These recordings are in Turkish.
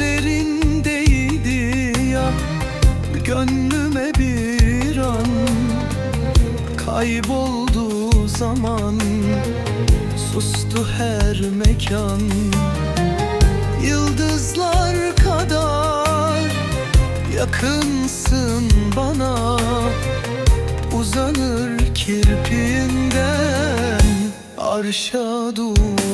Gözlerindeydi ya. Gönlüme bir an Kaybolduğu zaman. Sustu her mekan. Yıldızlar kadar Yakınsın bana. Uzanır kirpiğinden Arşa dua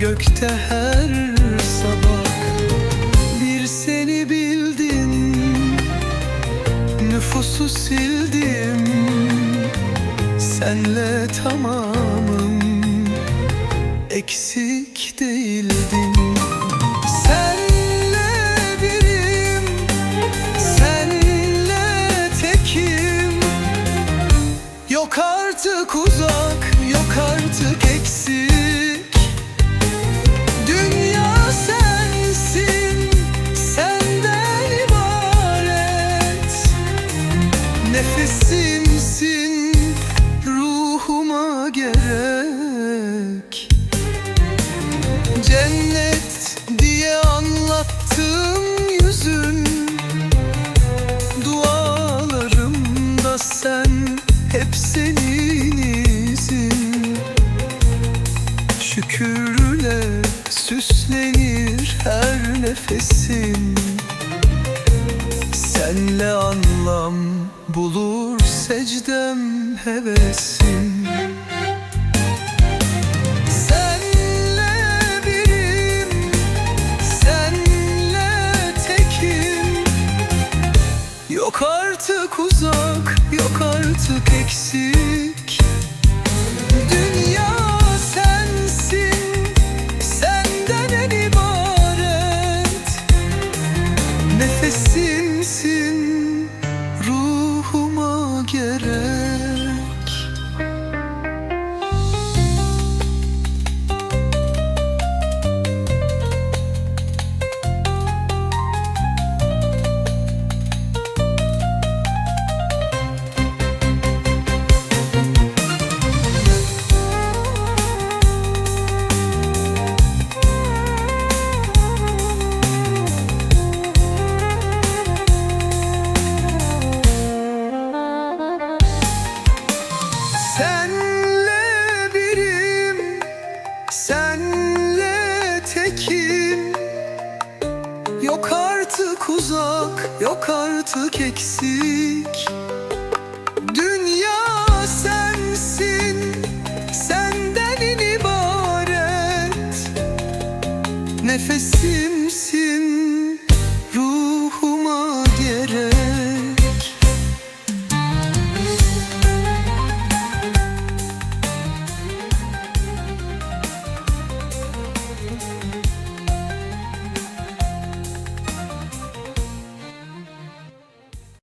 gökte her sabah. Bir seni bildim nüfusu sildim. Senle tamamım eksik değildin Nefesimsin, ruhuma gerek. Cennet diye anlattığım yüzün Dualarımda sen hep senin izin Şükürle süslenir her nefesim Senle anlam bulur secdem hevesim. Senle birim, senle tekim. Yok artık uzak, yok artık eksik senle tekim. Yok artık uzak, yok artık eksik. Dünya sensin, senden ibaret. Nefesim